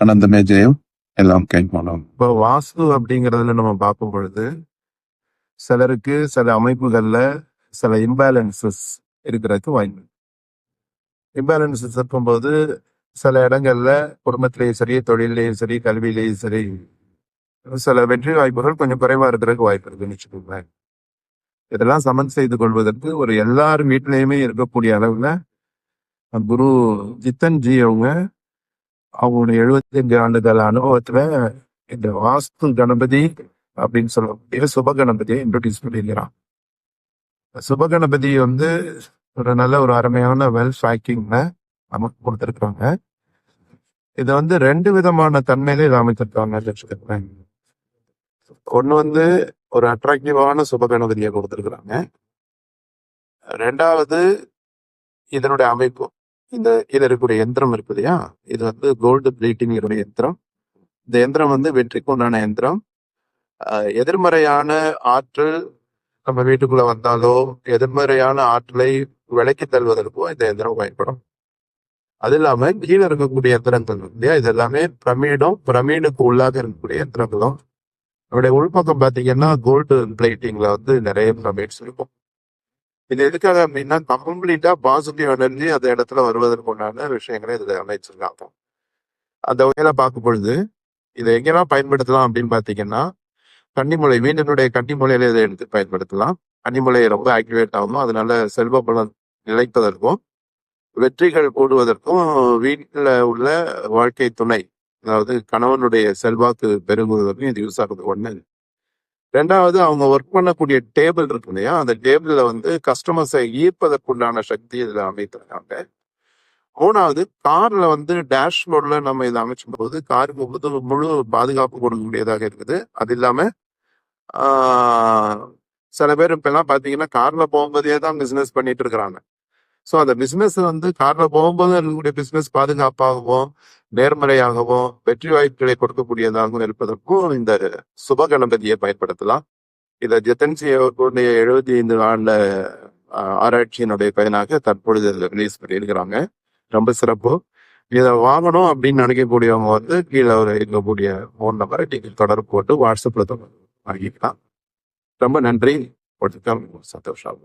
அனந்தமே ஜெயம். எல்லாம் கைப்போனோம் இப்போ வாஸ்து அப்படிங்கிறதுல நம்ம பார்க்கும் பொழுது சிலருக்கு சில அமைப்புகள்ல சில இம்பேலன்சஸ் இருக்கிறதுக்கு வாய்ப்பு. இம்பேலன்சஸ் இருக்கும்போது சில இடங்கள்ல குடும்பத்திலேயும் சரி தொழிலையும் சரி கல்வியிலையும் சரி சில வெற்றி வாய்ப்புகள் கொஞ்சம் குறைவா இருக்கிறதுக்கு வாய்ப்பு இருக்குன்னு வச்சுக்கோங்களேன். இதெல்லாம் சமன் செய்து கொள்வதற்கு ஒரு எல்லார் வீட்டிலையுமே இருக்கக்கூடிய அளவுல குரு ஜித்தன் ஜி அவங்க அவங்களுடைய எழுபத்தஞ்சு ஆண்டுகள் அனுபவத்துல இந்த வாஸ்து கணபதி அப்படின்னு சொல்லக்கூடிய சுப கணபதியை இன்ட்ரோடியூஸ் பண்ணியிருக்கிறான். சுப கணபதி வந்து ஒரு நல்ல ஒரு அருமையான வெல் பேக்கிங்ல நமக்கு கொடுத்துருக்குறாங்க. இதை வந்து ரெண்டு விதமான தன்மையில இதை அமைச்சிருக்காங்க ஒன்று வந்து ஒரு அட்ராக்டிவான சுப கணபதியை கொடுத்துருக்குறாங்க. ரெண்டாவது இதனுடைய அமைப்பு. இந்த இதுல இருக்கக்கூடிய யந்திரம் இருக்கு இல்லையா? இது வந்து கோல்டு பிளீட்டிங் யந்திரம் இந்த யந்திரம் வந்து வெற்றிக்கு உண்டான யந்திரம் எதிர்மறையான ஆற்றல் நம்ம வீட்டுக்குள்ள வந்தாலோ எதிர்மறையான ஆற்றலை விலக்கி தள்ளுவதற்கோ இந்த யந்திரம் பயன்படும். அது இல்லாம கீழே இருக்கக்கூடிய யந்திரங்கள் இல்லையா? இது எல்லாமே பிரமீடும் பிரமீடுக்கு உள்ளாக இருக்கக்கூடிய யந்திரங்களும் நம்முடைய உள்பக்கம் பாத்தீங்கன்னா கோல்டு பிளேட்டிங்ல வந்து நிறைய பிரமிட்ஸ் இருக்கும். இது எதுக்காக அப்படின்னா கம்ப்ளீட்டா பாசிட்டிவ் எனர்ஜி அந்த இடத்துல வருவதற்கு உண்டான விஷயங்களை இதுல அமைச்சிருக்காங்க. அந்த வகையில பார்க்கும் பொழுது இதை எங்கெல்லாம் பயன்படுத்தலாம் அப்படின்னு பாத்தீங்கன்னா கன்னிமுலை வீட்டினுடைய கன்னிமுலையில இதை எடுத்து பயன்படுத்தலாம். கன்னிமுலை ரொம்ப ஆக்டிவேட் ஆகும் அதனால செல்வ பலன் நிலைப்பதற்கும் வெற்றிகள் கூடுவதற்கும் வீட்டில் உள்ள வாழ்க்கை துணை அதாவது கணவனுடைய செல்வாக்கு பெருகுவதற்கும் இது யூஸ் ஆகுது. ஒன்று ரெண்டாவது அவங்க ஒர்க் பண்ணக்கூடிய டேபிள் இருக்கு இல்லையா? அந்த டேபிள்ல வந்து கஸ்டமர்ஸை ஈர்ப்பதற்குண்டான சக்தி இதில் அமைத்திருக்காங்க. மூணாவது கார்ல வந்து டேஷ்போர்டில் நம்ம இதை அமைச்சும் போது காருக்கு முழு முழு பாதுகாப்பு கொடுக்கக்கூடியதாக இருக்குது. அது இல்லாம சில பேர் இப்பெல்லாம் பார்த்தீங்கன்னா காரில் கார்ல போகும்போதே தான் பிஸ்னஸ் பண்ணிட்டு இருக்கிறாங்க. ஸோ அந்த பிசினஸ் வந்து கார்ல போகும்போது இருக்கக்கூடிய பிசினஸ் பாதுகாப்பாகவும் நேர்மறையாகவும் வெற்றி வாய்ப்புகளை கொடுக்கக்கூடியதாகவும் இருப்பதற்கும் இந்த சுப கணபதியை பயன்படுத்தலாம். இதை ஜித்தன் அவர்களுடைய எழுபத்தி ஐந்து ஆண்டுல ஆராய்ச்சியினுடைய பயனாக தற்பொழுது ரிலீஸ் பண்ணியிருக்கிறாங்க. ரொம்ப சிறப்பு. இதை வாங்கணும் அப்படின்னு நினைக்கக்கூடியவங்க வந்து கீழே ஒரு இருக்கக்கூடிய ஃபோன் நம்பரை நீங்கள் தொடர்பு போட்டு வாட்ஸ்அப்ல தொடர்பு வாங்கிக்கலாம். ரொம்ப நன்றி. ஒட்டுக்கம் சந்தோஷம்.